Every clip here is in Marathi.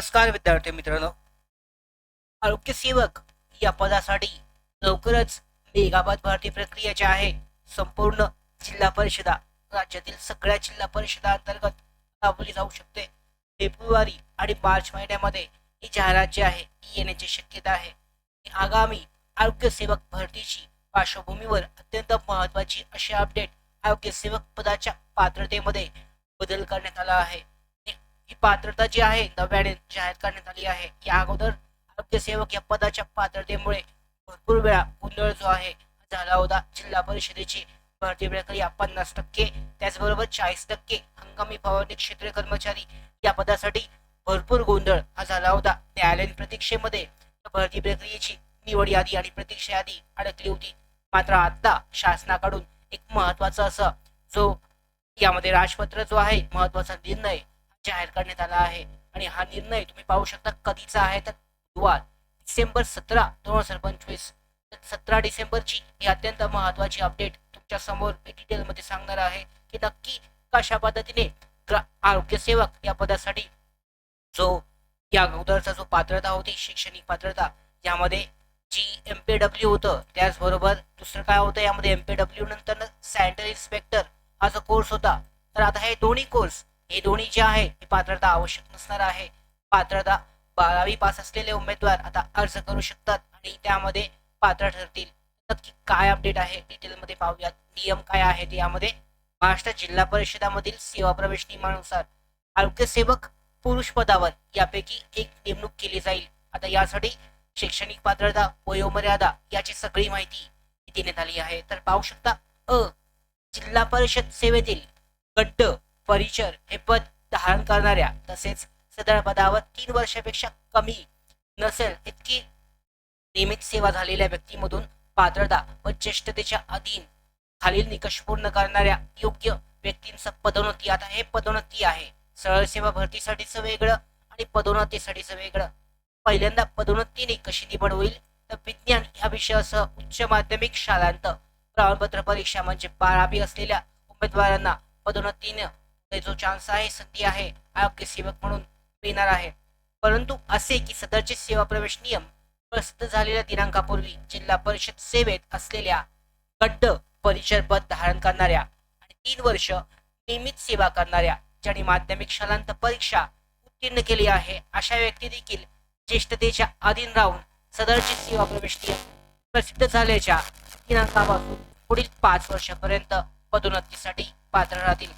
नमस्कार विद्यार्थी मित्रांनो. आरोग्य सेवक या पदासाठी लवकरच मेगाबाद भरती प्रक्रिया जी आहे. संपूर्ण जिल्हा परिषदा राज्यातील सगळ्या जिल्हा परिषदा अंतर्गत राबवली जाऊ शकते. फेब्रुवारी आणि मार्च महिन्यामध्ये ही जाहिरात जी आहे ती येण्याची शक्यता आहे. आगामी आरोग्य सेवक भरतीची पार्श्वभूमीवर अत्यंत महत्वाची अशी अपडेट आरोग्य सेवक पदाच्या पात्रतेमध्ये बदल करण्यात आला आहे. ही पात्रता जी आहे नव्याने जाहीर करण्यात आली आहे. या अगोदर आरोग्य सेवक या पदाच्या पात्रतेमुळे भरपूर वेळा गोंधळ जो आहे झाला होता. जिल्हा परिषदेची भरती प्रक्रिया पन्नास टक्के त्याचबरोबर चाळीस टक्के हंगामी फवारणी क्षेत्र कर्मचारी या पदासाठी भरपूर गोंधळ हा झाला होता. न्यायालयीन प्रतीक्षेमध्ये भरती प्रक्रियेची निवड यादी आणि प्रतीक्षा यादी अडकली होती. मात्र आता शासनाकडून एक महत्त्वाचा असं जो यामध्ये राजपत्र जो आहे महत्त्वाचा निर्णय जाहीर करण्यात आला आहे. आणि हा निर्णय तुम्ही पाहू शकता कधीचा आहे तर बुधवार डिसेंबर सतरा दोन हजार पंचवीस सतरा डिसेंबरची ही अत्यंत महत्वाची अपडेट तुमच्यासमोर डिटेलमध्ये सांगणार आहे की नक्की कशा पद्धतीने आरोग्य सेवक या पदासाठी जो या अगोदरचा जो पात्रता होती शैक्षणिक पात्रता यामध्ये जी एम पी डब्ल्यू होतं त्याचबरोबर दुसरं काय होतं यामध्ये एम पी डब्ल्यू नंतर सॅनिटरी इन्स्पेक्टर हा जो कोर्स होता. तर आता हे दोन्ही कोर्स हे दोन्ही जे आहे हे पात्रता आवश्यक नसणार आहे. पात्रता बारावी पास असलेले उमेदवार आता अर्ज करू शकतात आणि त्यामध्ये पात्र ठरतील. नक्की काय अपडेट आहे डिटेलमध्ये पाहूयात. नियम काय आहेत यामध्ये? महाराष्ट्र जिल्हा परिषदामधील सेवा प्रवेश नियमानुसार आरोग्य सेवक पुरुष पदावर यापैकी एक नेमणूक केली जाईल. आता यासाठी शैक्षणिक पात्रता वयोमर्यादा याची सगळी माहिती देण्यात आली आहे. तर पाहू शकता अ जिल्हा परिषद सेवेतील गड्ड परिचर हे पद धारण करणाऱ्या तसेच सदर पदावर तीन वर्षापेक्षा कमी नसेल इतकी नियमित सेवा झालेल्या व्यक्तीमधून पात्रता व ज्येष्ठतेच्या अधीन खालील निकष पूर्ण करणाऱ्या योग्य व्यक्तींचं पदोन्नती. आता हे पदोन्नती आहे. सरळ सेवा भरतीसाठीचं वेगळं आणि पदोन्नतीसाठीचं वेगळं. पहिल्यांदा पदोन्नतीने कशी निवड होईल तर विज्ञान या विषयासह उच्च माध्यमिक शालांत प्रमाणपत्र परीक्षा म्हणजे बारावी असलेल्या उमेदवारांना पदोन्नतीने जो चान्स आहे संधी आहे आरोग्य सेवक म्हणून मिळणार आहे. परंतु असे की सदरचे सेवा प्रवेश नियम प्रसिद्ध झालेल्या दिनांकापूर्वी जिल्हा परिषद सेवेत असलेल्या गड्ड परिचय पद धारण करणाऱ्या आणि तीन वर्ष नियमित सेवा करणाऱ्या ज्यांनी माध्यमिक शालांत परीक्षा उत्तीर्ण केली आहे अशा व्यक्ती देखील ज्येष्ठतेच्या अधीन राहून सदरचे सेवा प्रवेश नियम प्रसिद्ध झाल्याच्या दिनांकापासून पुढील पाच वर्षापर्यंत पदोन्नतीसाठी पात्र राहतील.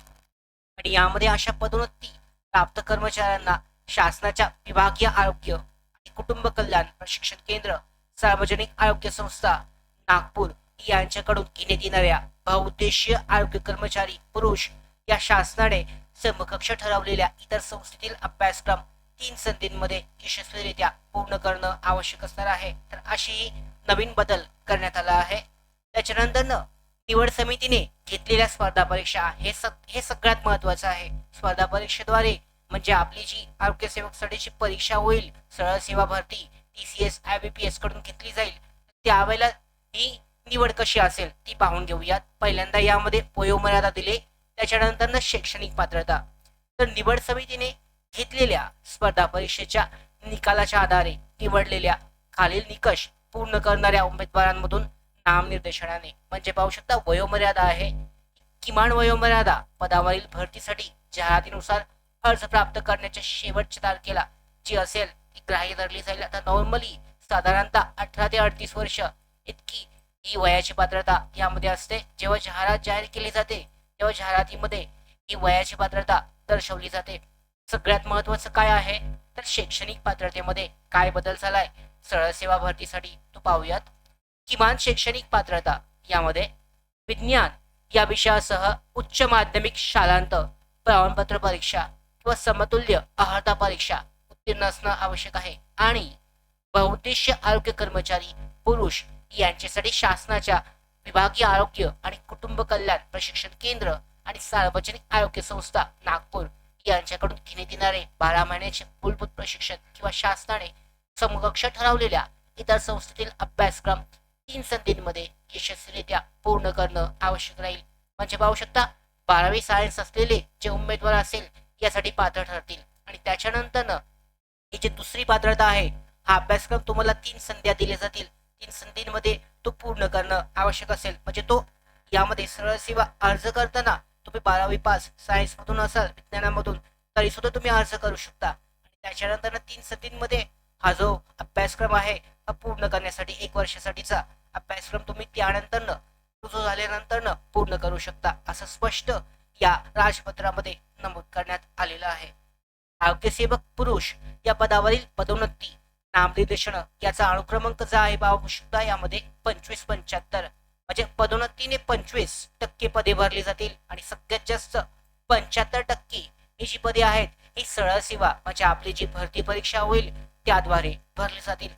आणि यामध्ये अशा पदोन्नती प्राप्त कर्मचाऱ्यांना शासनाच्या विभागीय आरोग्य आणि कुटुंब कल्याण प्रशिक्षण केंद्र सार्वजनिक आरोग्य संस्था नागपूर यांच्याकडून घेण्यात येणाऱ्या बहुउद्देशीय आरोग्य कर्मचारी पुरुष या शासनाने समकक्ष ठरवलेल्या इतर संस्थेतील अभ्यासक्रम तीन संधींमध्ये यशस्वीरित्या पूर्ण करणं आवश्यक असणार आहे. तर अशी नवीन बदल करण्यात आला आहे. त्याच्यानंतर निवड समितीने घेतलेल्या स्पर्धा परीक्षा हे सग हे सगळ्यात महत्वाचं आहे. स्पर्धा परीक्षेद्वारे म्हणजे आपली जी आरोग्य सेवक साठीची परीक्षा होईल सरळ सेवा भरती T C S I B P एसकडून घेतली जाईल त्यावेळेला ही निवड कशी असेल ती पाहून घेऊयात. पहिल्यांदा यामध्ये वयोमर्यादा दिले त्याच्यानंतर शैक्षणिक पात्रता. तर निवड समितीने घेतलेल्या स्पर्धा परीक्षेच्या निकालाच्या आधारे निवडलेल्या खालील निकष पूर्ण करणाऱ्या उमेदवारांमधून नामनिर्देशनाने. म्हणजे पाहू शकता वयोमर्यादा आहे. किमान वयोमर्यादा पदावरील भरतीसाठी जाहिरातीनुसार अर्ज प्राप्त करण्याच्या शेवटच्या तारखेला जी असेल ती ग्राह्य धरली जाईल. आता नॉर्मली साधारणतः अठरा ते अडतीस वर्ष इतकी ही वयाची पात्रता यामध्ये असते. जेव्हा जाहिरात जाहीर केली जाते तेव्हा जाहिरातीमध्ये ही वयाची पात्रता दर्शवली जाते. सगळ्यात महत्वाचं काय आहे? तर शैक्षणिक पात्रतेमध्ये काय बदल झालाय? सरळ सेवा भरतीसाठी तो पाहूयात. किमान शैक्षणिक पात्रता यामध्ये विज्ञान या विषयासह उच्च माध्यमिक शालांत प्रमाणपत्र परीक्षा किंवा समतुल्य अर्हता परीक्षा उत्तीर्ण असणं आवश्यक आहे. आणि बहुउद्देशीय आरोग्य कर्मचारी पुरुष यांच्यासाठी शासनाच्या विभागीय आरोग्य आणि कुटुंब कल्याण प्रशिक्षण केंद्र आणि सार्वजनिक आरोग्य संस्था नागपूर यांच्याकडून घेण्यात येणारे बारा महिन्याचे मूलभूत प्रशिक्षण किंवा शासनाने समकक्ष ठरवलेल्या इतर संस्थेतील अभ्यासक्रम तीन संधींमध्ये यशस्वीरित्या पूर्ण करणं आवश्यक राहील. म्हणजे पाहू शकता बारावी सायन्स असलेले जे उमेदवार असेल यासाठी पात्र ठरतील. आणि त्याच्यानंतर ही जी दुसरी पात्रता आहे हा अभ्यासक्रम तुम्हाला तीन संध्या दिल्या जातील. तीन संधींमध्ये तो पूर्ण करणं आवश्यक असेल. म्हणजे तो यामध्ये सरळ सेवा अर्ज करताना तुम्ही बारावी पास सायन्स मधून असाल विज्ञानामधून तरी सुद्धा तुम्ही अर्ज करू शकता. आणि त्याच्यानंतर तीन संधींमध्ये हा जो अभ्यासक्रम आहे हा पूर्ण करण्यासाठी एक वर्षासाठीचा अभ्यासक्रम तुम्ही त्यानंतर रुजू झाल्यानंतर पूर्ण करू शकता असं स्पष्ट या राजपत्रामध्ये नमूद करण्यात आलेलं आहे. आरोग्यसेवक पुरुष या पदावरील पदोन्नती नामनिर्देशन याचा अनुक्रमांक जो आहे पाहू शकता यामध्ये पंचवीस पंच्याहत्तर. म्हणजे पदोन्नतीने पंचवीस टक्के पदे भरली जातील आणि सगळ्यात जास्त पंच्याहत्तर टक्के ही जी पदे आहेत ही सरळ सेवा म्हणजे आपली जी भरती परीक्षा होईल त्याद्वारे भरली जातील.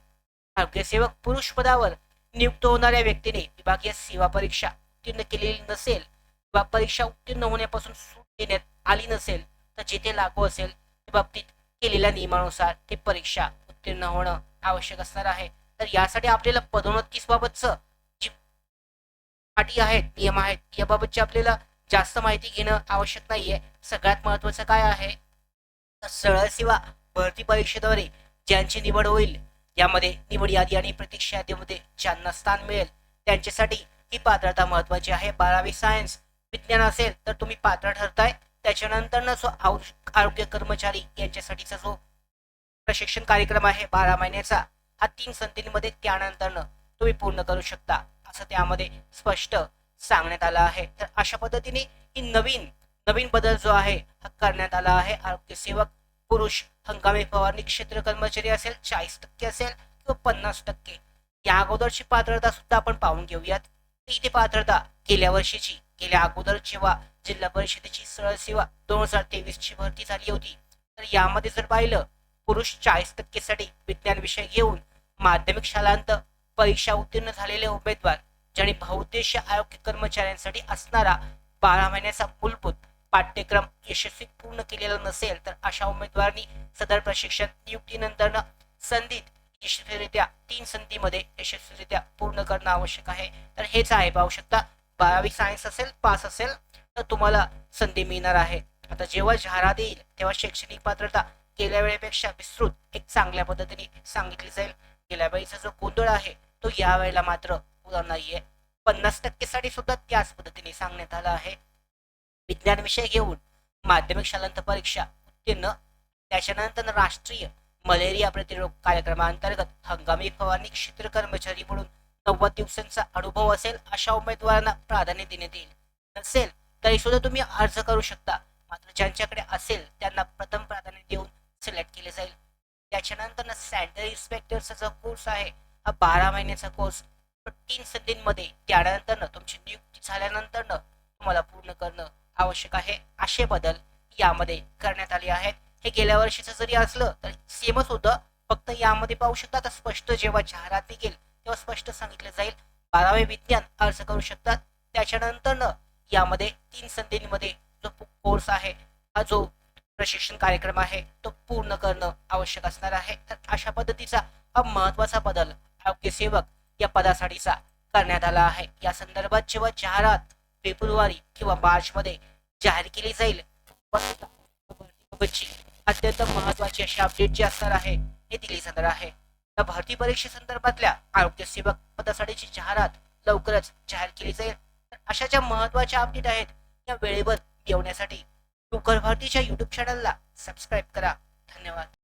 आरोग्यसेवक पुरुष पदावर नियुक्त होणाऱ्या व्यक्तीने विभागीय सेवा परीक्षा उत्तीर्ण केलेली नसेल किंवा परीक्षा उत्तीर्ण होण्यापासून सूट देण्यात आली नसेल तर जिथे लागू असेल त्या बाबतीत केलेल्या नियमानुसार ते परीक्षा उत्तीर्ण होणं आवश्यक असणार आहे. तर यासाठी आपल्याला पदोन्नतीबाबतचं जी अटी आहेत नियम आहेत याबाबतची आपल्याला जास्त माहिती घेणं आवश्यक नाहीये. सगळ्यात महत्वाचं काय आहे? सरळ सेवा भरती परीक्षेद्वारे ज्यांची निवड होईल यामध्ये निवड यादी आणि प्रतीक्षा यादीमध्ये ज्यांना स्थान मिळेल त्यांच्यासाठी ही पात्रता महत्वाची आहे. बारावी सायन्स विज्ञान असेल तर तुम्ही पात्र ठरताय. त्याच्यानंतर जो आरोग्य कर्मचारी यांच्यासाठीचा जो प्रशिक्षण कार्यक्रम आहे बारा महिन्याचा हा तीन संधींमध्ये त्यानंतर तुम्ही पूर्ण करू शकता असं त्यामध्ये स्पष्ट सांगण्यात आलं आहे. तर अशा पद्धतीने ही नवीन नवीन बदल जो आहे हा करण्यात आला आहे. आरोग्य सेवक पुरुष हंगामी फवारणी क्षेत्र कर्मचारी असेल चाळीस टक्के असेल किंवा पन्नास टक्के. या अगोदरची पात्रता सुद्धा आपण पाहून घेऊयात. इथे पात्रता गेल्या वर्षीची गेल्या अगोदर जेव्हा जिल्हा परिषदेची सरळ सेवा दोन हजार तेवीस ची भरती झाली होती तर यामध्ये जर पाहिलं पुरुष चाळीस टक्केसाठी विज्ञान विषय घेऊन माध्यमिक शालांत परीक्षा उत्तीर्ण झालेले उमेदवार ज्यांनी बहुउद्देशीय आरोग्य कर्मचाऱ्यांसाठी असणारा बारा महिन्याचा मूलभूत पाठ्यक्रम यशस्वी पूर्ण केलेला नसेल तर अशा उमेदवारांनी सदर प्रशिक्षण नियुक्तीनंतर संधीत यशस्वीरित्या तीन संधीमध्ये यशस्वीरित्या पूर्ण करणं आवश्यक आहे. तर हेच आहे पाहू शकता. बारावी सायन्स असेल पास असेल तर तुम्हाला संधी मिळणार आहे. आता जेव्हा जाहिरात येईल तेव्हा शैक्षणिक पात्रता गेल्या वेळेपेक्षा विस्तृत एक चांगल्या पद्धतीने सांगितली जाईल. गेल्या वेळीचा जो गोंधळ आहे तो या वेळेला मात्र उदाहरण नाहीये. पन्नास टक्केसाठी सुद्धा त्याच पद्धतीने सांगण्यात आलं आहे. विज्ञान विषय घेऊन माध्यमिक शालांत परीक्षा उत्तीर्ण. त्याच्यानंतर राष्ट्रीय मलेरिया प्रतिरोध कार्यक्रमाअंतर्गत हंगामी फवारणी क्षेत्र कर्मचारी म्हणून नव्वद दिवसांचा अनुभव असेल अशा उमेदवारांना प्राधान्य देण्यात येईल. नसेल तरी सुद्धा तुम्ही अर्ज करू शकता. मात्र ज्यांच्याकडे असेल त्यांना प्रथम प्राधान्य देऊन सिलेक्ट केले जाईल. त्याच्यानंतर सॅनिटरी इन्स्पेक्टरचा जो कोर्स आहे हा बारा महिन्याचा कोर्स तीन संधींमध्ये त्यानंतर तुमची नियुक्ती झाल्यानंतर तुम्हाला पूर्ण करणं आवश्यक आहे. असे बदल यामध्ये करण्यात आले आहेत. हे गेल्या वर्षीचं जरी असलं तर सेमच होतं. फक्त यामध्ये पाहू शकतात स्पष्ट जेव्हा जाहिरात निघेल तेव्हा स्पष्ट सांगितलं जाईल. बारावे विज्ञान अर्ज करू शकतात. त्याच्यानंतर यामध्ये तीन संधींमध्ये जो कोर्स आहे हा जो प्रशिक्षण कार्यक्रम आहे तो पूर्ण करणं आवश्यक असणार आहे. तर अशा पद्धतीचा हा महत्त्वाचा बदल आरोग्य सेवक या पदासाठीचा करण्यात आला आहे. या संदर्भात जेव्हा जाहिरात फेब्रुवारी किंवा मार्च मध्ये जाहीर केली जाईल. अत्यंत महत्वाची अशी अपडेट जी असणार आहे हे दिली जाणार आहे. या भरती परीक्षे संदर्भातल्या आरोग्य सेवक पदासाठीची जाहिरात लवकरच जाहीर केली जाईल. तर अशा ज्या महत्त्वाच्या अपडेट आहेत या वेळेवर येवण्यासाठी कुकर भरतीच्या युट्यूब चॅनलला सबस्क्राईब करा. धन्यवाद.